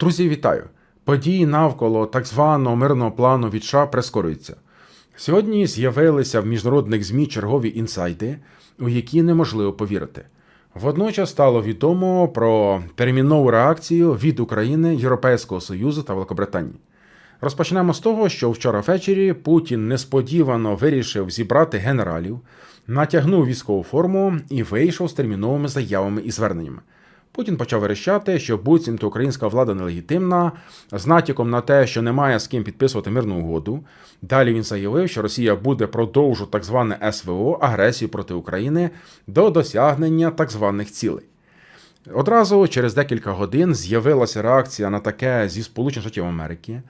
Друзі, вітаю! Події навколо так званого мирного плану від США прискорюються. Сьогодні з'явилися в міжнародних ЗМІ чергові інсайти, у які неможливо повірити. Водночас стало відомо про термінову реакцію від України, Європейського Союзу та Великобританії. Розпочнемо з того, що вчора ввечері Путін несподівано вирішив зібрати генералів, натягнув військову форму і вийшов з терміновими заявами і зверненнями. Путін почав верещати, що буцімто українська влада нелегітимна, з натяком на те, що немає з ким підписувати мирну угоду. Далі він заявив, що Росія буде продовжувати так зване СВО агресію проти України до досягнення так званих цілей. Одразу через декілька годин з'явилася реакція на таке зі Сполучених Штатів Америки.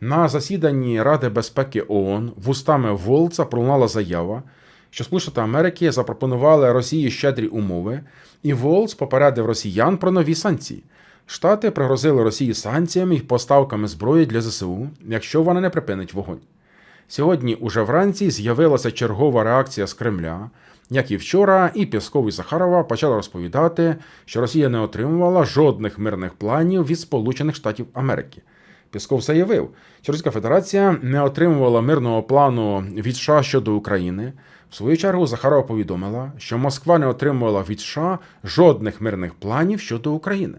На засіданні Ради безпеки ООН вустами Волца пролунала заява, що Сполучені Америки запропонували Росії щедрі умови, і Волц попередив росіян про нові санкції. Штати пригрозили Росії санкціями і поставками зброї для ЗСУ, якщо вона не припинить вогонь. Сьогодні, уже вранці, з'явилася чергова реакція з Кремля. Як і вчора, і Пєсков і Захарова почали розповідати, що Росія не отримувала жодних мирних планів від Сполучених Штатів Америки. Пісков заявив, що Російська Федерація не отримувала мирного плану від США щодо України. В свою чергу Захарова повідомила, що Москва не отримувала від США жодних мирних планів щодо України.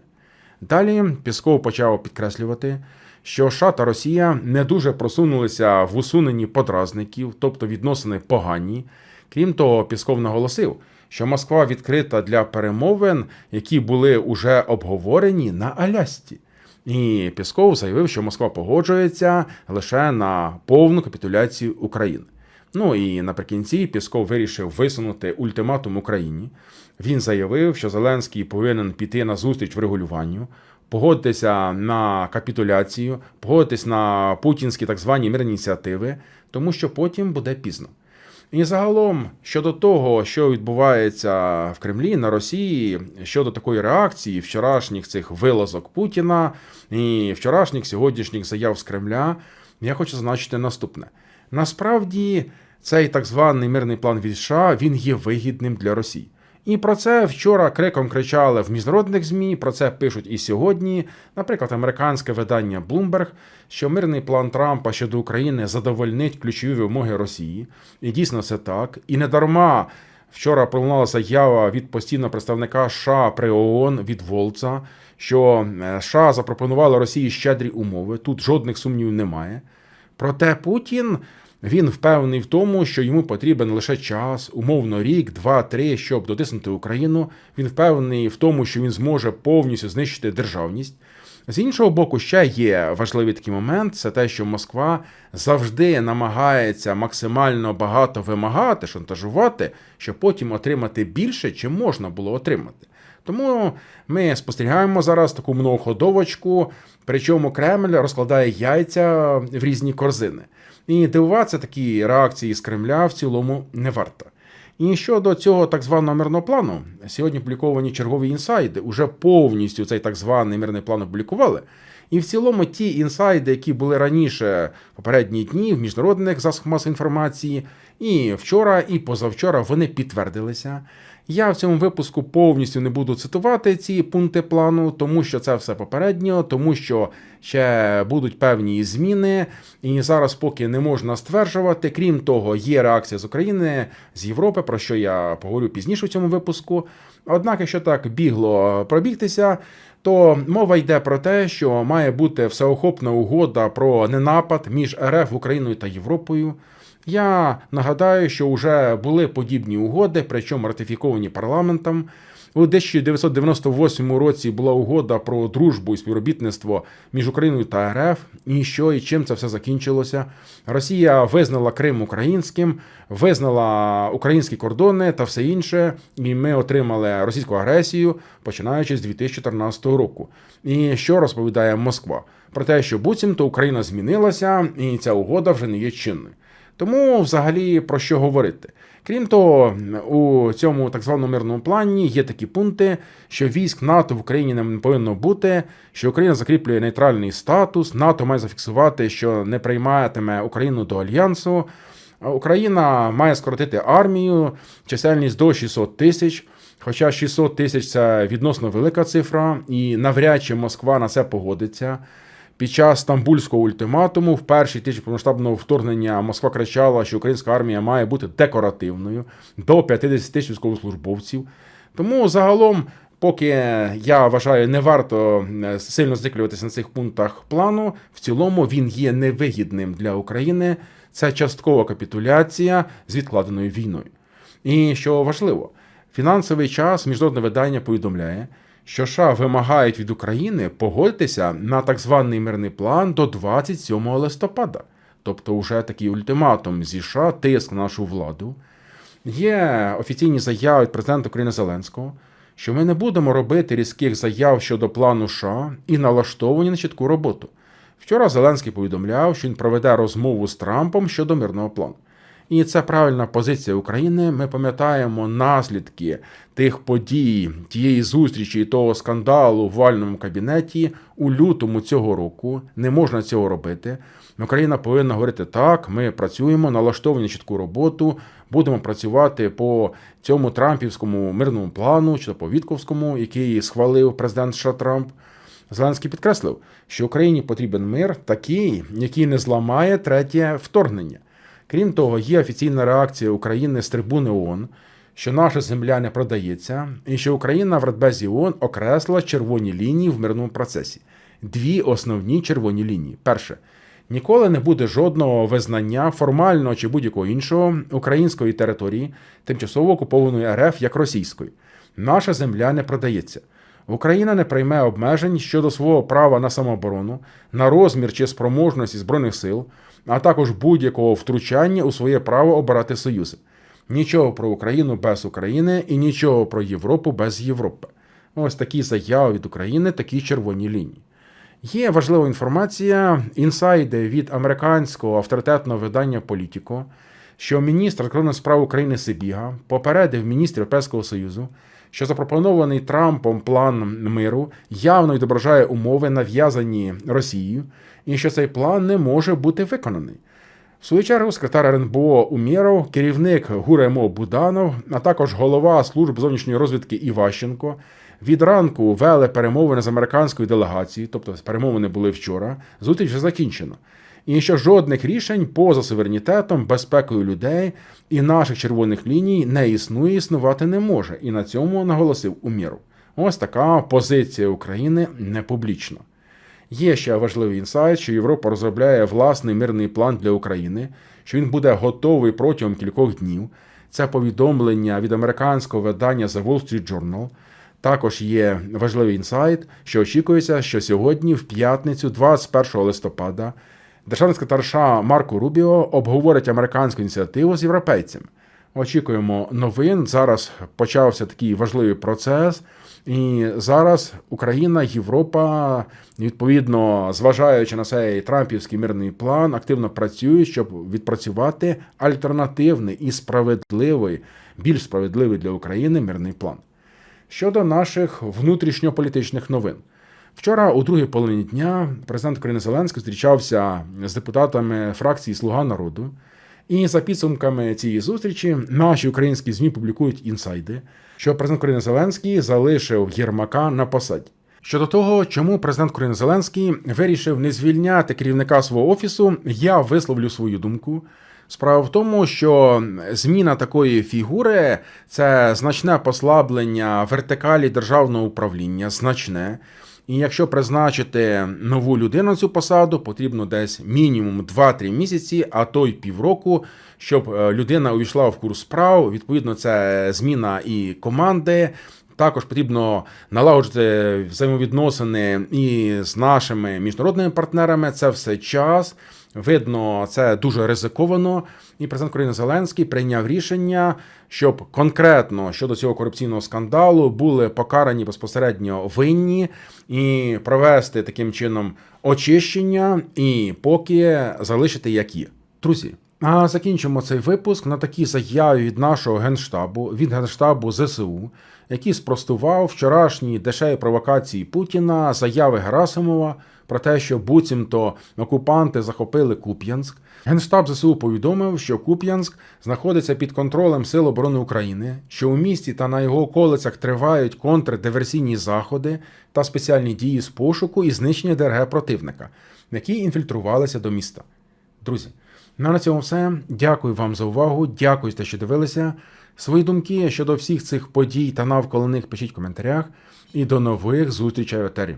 Далі Пісков почав підкреслювати, що США та Росія не дуже просунулися в усуненні подразників, тобто відносини погані. Крім того, Пісков наголосив, що Москва відкрита для перемовин, які були уже обговорені на Алясці. І Пісков заявив, що Москва погоджується лише на повну капітуляцію України. Ну і наприкінці Пісков вирішив висунути ультиматум Україні. Він заявив, що Зеленський повинен піти на зустріч в регулюванню, погодитися на капітуляцію, погодитись на путінські так звані мирні ініціативи, тому що потім буде пізно. І загалом щодо того, що відбувається в Кремлі на Росії, щодо такої реакції вчорашніх цих вилазок Путіна і вчорашніх сьогоднішніх заяв з Кремля, я хочу зазначити наступне: насправді цей так званий мирний план від США він є вигідним для Росії. І про це вчора криком кричали в міжнародних ЗМІ. Про це пишуть і сьогодні. Наприклад, американське видання Bloomberg, що мирний план Трампа щодо України задовольнить ключові вимоги Росії. І дійсно це так. І не дарма вчора пролунала заява від постійного представника США при ООН від Волца, що е, США запропонували Росії щедрі умови. Тут жодних сумнівів немає. Проте Путін. Він впевнений в тому, що йому потрібен лише час, умовно рік, два-три, щоб дотиснути Україну. Він впевнений в тому, що він зможе повністю знищити державність. З іншого боку, ще є важливий такий момент: це те, що Москва завжди намагається максимально багато вимагати, шантажувати, щоб потім отримати більше, чим можна було отримати. Тому ми спостерігаємо зараз таку многоходовочку, причому Кремль розкладає яйця в різні корзини. І дивуватися такі реакції з Кремля в цілому не варто. І щодо цього так званого мирного плану, сьогодні опубліковані чергові інсайди, уже повністю цей так званий мирний план опублікували. І в цілому ті інсайди, які були раніше попередні дні в міжнародних засобах масової інформації, і вчора, і позавчора вони підтвердилися. Я в цьому випуску повністю не буду цитувати ці пункти плану, тому що це все попередньо, тому що ще будуть певні зміни, і зараз поки не можна стверджувати. Крім того, є реакція з України, з Європи, про що я поговорю пізніше в цьому випуску. Однак, якщо так бігло пробігтися, то мова йде про те, що має бути всеохопна угода про ненапад між РФ Україною та Європою. Я нагадаю, що вже були подібні угоди, причому ратифіковані парламентом. У 1998 році була угода про дружбу і співробітництво між Україною та РФ. І що і чим це все закінчилося? Росія визнала Крим українським, визнала українські кордони та все інше. І ми отримали російську агресію починаючи з 2014 року. І що розповідає Москва? Про те, що буцімто Україна змінилася, і ця угода вже не є чинною. Тому, взагалі, про що говорити? Крім того, у цьому так званому мирному плані є такі пункти, що військ НАТО в Україні не повинно бути, що Україна закріплює нейтральний статус, НАТО має зафіксувати, що не прийматиме Україну до альянсу. Україна має скоротити армію, чисельність до 600 тисяч. Хоча 600 тисяч це відносно велика цифра, і навряд чи Москва на це погодиться. Під час стамбульського ультиматуму, в перший тиждень повномасштабного вторгнення, Москва кричала, що українська армія має бути декоративною до 50 тисяч військовослужбовців. Тому загалом, поки я вважаю, не варто е, сильно зациклюватися на цих пунктах плану, в цілому він є невигідним для України. Це часткова капітуляція з відкладеною війною. І що важливо, фінансовий час міжнародне видання повідомляє, що США вимагають від України погодитися на так званий мирний план до 27 листопада. Тобто, вже такий ультиматум зі США, тиск на нашу владу. Є офіційні заяви від президента України Зеленського, що ми не будемо робити різких заяв щодо плану США і налаштовані на чітку роботу. Вчора Зеленський повідомляв, що він проведе розмову з Трампом щодо мирного плану. І це правильна позиція України. Ми пам'ятаємо наслідки тих подій, тієї зустрічі і того скандалу в вальному кабінеті у лютому цього року. Не можна цього робити. Україна повинна говорити так. Ми працюємо, налаштовані чітку роботу. Будемо працювати по цьому трампівському мирному плану, чи по Вітковському, який схвалив президент США Трамп. Зеленський підкреслив, що Україні потрібен мир такий, який не зламає третє вторгнення. Крім того, є офіційна реакція України з трибуни ООН, що наша земля не продається, і що Україна в Радбезі ООН окресла червоні лінії в мирному процесі. Дві основні червоні лінії. Перше. Ніколи не буде жодного визнання формального чи будь-якого іншого української території, тимчасово окупованої РФ як російської. Наша земля не продається. Україна не прийме обмежень щодо свого права на самооборону, на розмір чи спроможності збройних сил, а також будь-якого втручання у своє право обирати союзи. Нічого про Україну без України і нічого про Європу без Європи. Ось такі заяви від України, такі червоні лінії. Є важлива інформація, інсайди від американського авторитетного видання Політіко, що міністр закордонних справ України Сибіга попередив міністрів Європейського Союзу, що запропонований Трампом план миру явно відображає умови, нав'язані Росією, і що цей план не може бути виконаний. В свою чергу, секретар РНБО Умєров, керівник ГУРМО Буданов, а також голова служби зовнішньої розвідки Іващенко від ранку вели перемовини з американською делегацією, тобто перемовини були вчора. Зустріч вже закінчено. І що жодних рішень поза суверенітетом, безпекою людей і наших червоних ліній не існує, існувати не може. І на цьому наголосив Умєров. Ось така позиція України не публічна. Є ще важливий інсайт, що Європа розробляє власний мирний план для України, що він буде готовий протягом кількох днів. Це повідомлення від американського видання The Wall Street Journal. Також є важливий інсайт, що очікується, що сьогодні, в п'ятницю, 21 листопада, державний секретар США Марко Рубіо обговорить американську ініціативу з європейцями. Очікуємо новин. Зараз почався такий важливий процес. І зараз Україна, Європа, відповідно, зважаючи на цей Трампівський мирний план, активно працюють, щоб відпрацювати альтернативний і справедливий, більш справедливий для України мирний план. Щодо наших внутрішньополітичних новин. Вчора, у другій половині дня, президент України Зеленський зустрічався з депутатами фракції Слуга народу. І за підсумками цієї зустрічі наші українські ЗМІ публікують інсайди, що президент України Зеленський залишив Єрмака на посаді. Щодо того, чому президент України Зеленський вирішив не звільняти керівника свого офісу, я висловлю свою думку. Справа в тому, що зміна такої фігури це значне послаблення вертикалі державного управління, значне. І якщо призначити нову людину цю посаду, потрібно десь мінімум 2-3 місяці, а то й півроку, щоб е, людина увійшла в курс справ. Відповідно, це зміна і команди. Також потрібно налагоджувати взаємовідносини і з нашими міжнародними партнерами. Це все час. Видно, це дуже ризиковано. І президент України Зеленський прийняв рішення, щоб конкретно щодо цього корупційного скандалу були покарані безпосередньо винні і провести таким чином очищення, і поки залишити як є. Друзі. А закінчимо цей випуск на такій заяві від нашого генштабу, від генштабу ЗСУ, який спростував вчорашні дешеві провокації Путіна, заяви Герасимова про те, що буцімто окупанти захопили Куп'янськ. Генштаб ЗСУ повідомив, що Куп'янськ знаходиться під контролем Сил оборони України, що у місті та на його околицях тривають контрдиверсійні заходи та спеціальні дії з пошуку і знищення ДРГ противника, які інфільтрувалися до міста. Друзі, ну, на цьому все. Дякую вам за увагу. Дякую що дивилися. Свої думки щодо всіх цих подій та навколо них пишіть в коментарях. І до нових зустрічей в етері.